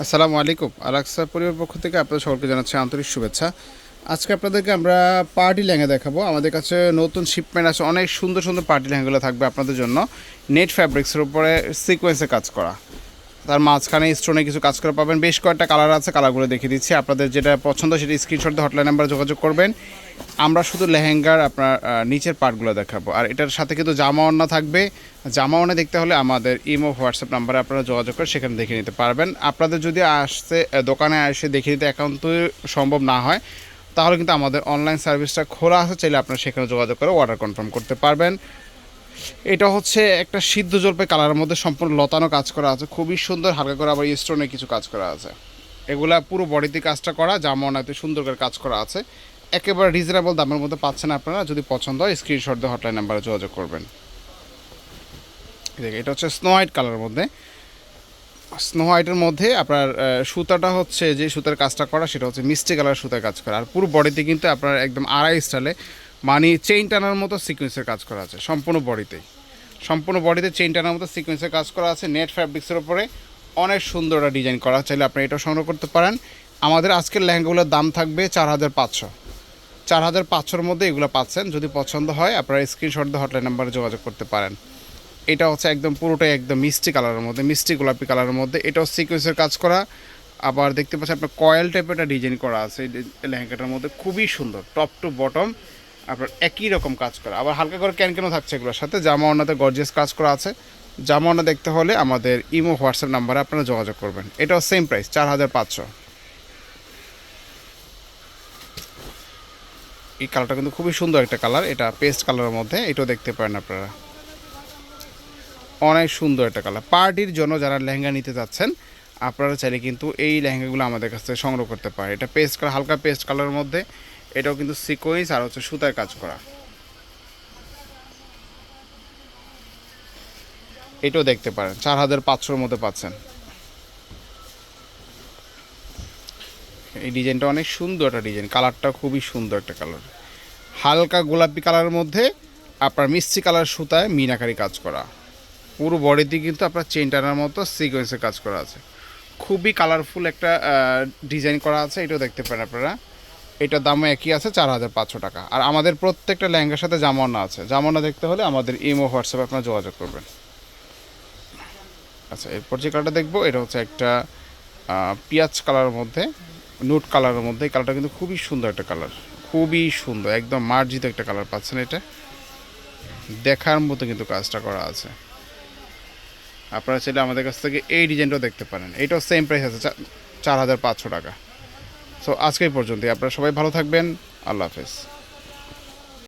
আসসালামু আলাইকুম। আলাক্সা পরিবার পক্ষ থেকে আপনাদের সকলকে জানাচ্ছি আন্তরিক শুভেচ্ছা। আজকে আপনাদেরকে আমরা পার্টি ল্যাঙ্গা দেখাবো। আমাদের কাছে নতুন শিপমেন্ট আছে, অনেক সুন্দর সুন্দর পার্টি ল্যাঙ্গাগুলো থাকবে আপনাদের জন্য। নেট ফ্যাব্রিক্সের উপরে সিকোয়েন্সে কাজ করা। তার মাঝখানে স্টোনে কিছু কাজ করে পাবেন। বেশ কয়েকটা কালার আছে কালারগুলো দেখিয়ে দিচ্ছি। আপনাদের যেটা পছন্দ সেটা স্ক্রিনশট দিয়ে হটলাইন নাম্বারে যোগাযোগ করবেন। আমরা শুধু লেহেঙ্গার আপনার নিচের পার্টগুলো দেখাবো। আর এটার সাথে কিন্তু জামা ওড়না থাকবে। জামা ওড়না দেখতে হলে আমাদের ইমো, হোয়াটসঅ্যাপ নাম্বারে আপনারা যোগাযোগ করে সেখানে দেখে নিতে পারবেন। আপনাদের যদি আসতে দোকানে এসে দেখে নিতে একান্ত সম্ভব না হয়, তাহলে কিন্তু আমাদের অনলাইন সার্ভিসটা খোলা আছে। চাইলে আপনারা সেখানে যোগাযোগ করে অর্ডার কনফার্ম করতে পারবেন। এটা হচ্ছে একটা সিদ্ধ জলপাই কালারের মধ্যে সম্পূর্ণ লতানো কাজ করা আছে। খুবই সুন্দর, হালকা করে আবার স্টোনে কিছু কাজ করা আছে। এগুলা পুরো বডিতে কাজটা করা জামা ওনাতে সুন্দর করে কাজ করা আছে। একেবারে রিজনেবল দামের মধ্যে পাচ্ছেন আপনারা, যদি পছন্দ হয় স্ক্রিনশট দিয়ে হটলাইন নাম্বারে যোগাযোগ করবেন। এটা হচ্ছে স্নো হোয়াইট কালারের মধ্যে। স্নো হোয়াইটের মধ্যে আপনার সুতাটা হচ্ছে যে সুতার কাজটা করা, সেটা হচ্ছে মিষ্টি কালার সুতার কাজ করা। আর পুরো বডিতে কিন্তু আপনার একদম আড়াই স্টাইলে মানে চেইন টানার মতো সিকোয়েন্সের কাজ করা আছে, সম্পূর্ণ বডিতেই সম্পূর্ণ বডিতে চেইন টানার মতো সিকোয়েন্সের কাজ করা আছে নেট ফ্যাব্রিক্সের ওপরে অনেক সুন্দর একটা ডিজাইন করা চাইলে আপনি এটাও সংগ্রহ করতে পারেন। আমাদের আজকের লেহেঙ্গাগুলোর দাম থাকবে চার হাজার পাঁচশো। চার হাজার পাঁচশোর মধ্যে এগুলো পাচ্ছেন, যদি পছন্দ হয়, আপনারা স্ক্রিনশট দিয়ে হটলাইন নাম্বারে যোগাযোগ করতে পারেন। এটা হচ্ছে একদম পুরোটাই একদম মিষ্টি কালারের মধ্যে, মিষ্টি গোলাপি কালারের মধ্যে। এটাও সিকোয়েন্সের কাজ করা। আবার দেখতে পাচ্ছেন আপনার কয়েল টাইপের একটা ডিজাইন করা আছে এই লেহেঙ্গাটার মধ্যে। খুবই সুন্দর টপ টু বটম আপনার একই রকম কাজ করা। আবার হালকা করে ক্যান কেন থাকছে এগুলোর সাথে। জামা ওনাতে গর্জিয়াস কাজ করা আছে। জামা ওনা দেখতে হলে আমাদের ইমো, হোয়াটসঅ্যাপ নাম্বারে আপনারা যোগাযোগ করবেন। এটাও সেম প্রাইস চার হাজার পাঁচশো। এই কালারটা কিন্তু খুবই সুন্দর একটা কালার এটা পেস্ট কালারের মধ্যে, এটাও দেখতে পারেন আপনারা। অনেক সুন্দর একটা কালার পার্টির জন্য যারা লেহেঙ্গা নিতে যাচ্ছেন, আপনারা চাইলে কিন্তু এই লেহেঙ্গাগুলো আমাদের কাছ থেকে সংগ্রহ করতে পারে এটা পেস্ট কালার হালকা পেস্ট কালারের মধ্যে। এটাও কিন্তু সিকোয়েন্স আর হচ্ছে সুতার কাজ করা। এটাও দেখতে পারেন, চার হাজার পাঁচশোর মধ্যে পাচ্ছেন। এই ডিজাইনটা অনেক সুন্দর একটা ডিজাইন, কালারটা খুবই সুন্দর একটা কালার। হালকা গোলাপি কালারের মধ্যে আপনার মিষ্টি কালার সুতায় মিনাকারি কাজ করা। পুরো বডিতে কিন্তু আপনার চেন টানার মতো সিকোয়েন্সের কাজ করা আছে। খুবই কালারফুল একটা ডিজাইন করা আছে, এটাও দেখতে পারেন আপনারা। এটার দামও একই আছে, চার হাজার পাঁচশো টাকা। আর আমাদের প্রত্যেকটা লেহেঙ্গার সাথে জামানা আছে। জামানা দেখতে হলে আমাদের ইমো, হোয়াটসঅ্যাপে আপনারা যোগাযোগ করবেন। আচ্ছা এরপর যে কালারটা দেখব, এটা হচ্ছে একটা পেঁয়াজ কালারের মধ্যে, নুট কালারের মধ্যে। এই কালারটা কিন্তু খুবই সুন্দর একটা কালার। খুবই সুন্দর, একদম মার্জিত একটা কালার পাচ্ছেন এটা। দেখার মতো কিন্তু কাজটা করা আছে। আপনারা চাইলে আমাদের কাছ থেকে এই ডিজাইনটাও দেখতে পারেন। এটাও সেম প্রাইস আছে চার হাজার পাঁচশো টাকা। সো আজকে এই পর্যন্তই। আপনারা সবাই ভালো থাকবেন। আল্লাহ হাফেজ।